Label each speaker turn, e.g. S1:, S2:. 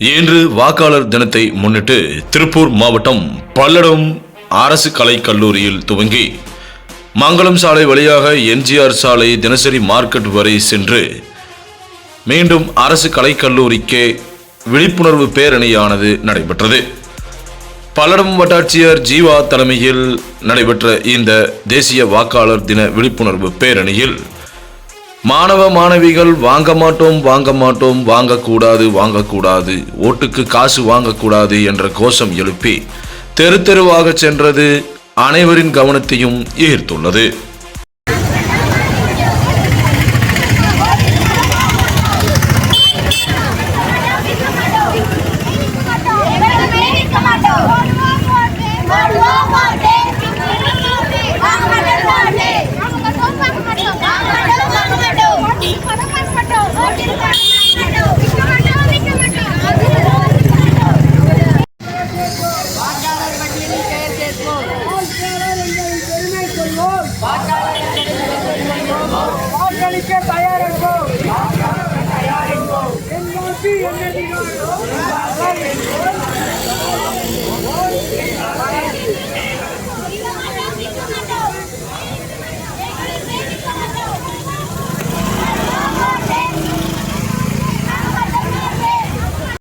S1: இன்று வாக்காளர் தினத்தை முன்னிட்டு திருப்பூர் மாவட்டம் பல்லடம் அரசு கலைக் கல்லூரியில் துவங்கி மங்களம் சாலை வழியாக எம்ஜிஆர் சாலை தினசரி மார்க்கெட் வரை சென்று மீண்டும் அரசு கலைக் கல்லூரிக்கே விழிப்புணர்வு பேரணியானது நடைபெற்றது. பல்லடம் வட்டாட்சியர் ஜீவா தலைமையில் நடைபெற்ற இந்த தேசிய வாக்காளர் தின விழிப்புணர்வு பேரணியில் மாணவ மாணவிகள் வாங்க மாட்டோம் வாங்க மாட்டோம் வாங்கக்கூடாது வாங்கக்கூடாது. ஓட்டுக்கு காசு வாங்கக்கூடாது என்ற கோஷம் எழுப்பி தெரு தெருவாக சென்றது அனைவரின் கவனத்தையும் ஈர்த்துள்ளது. வாக்களிக்க தயாரிப்போம் என் வாக்கு என்ன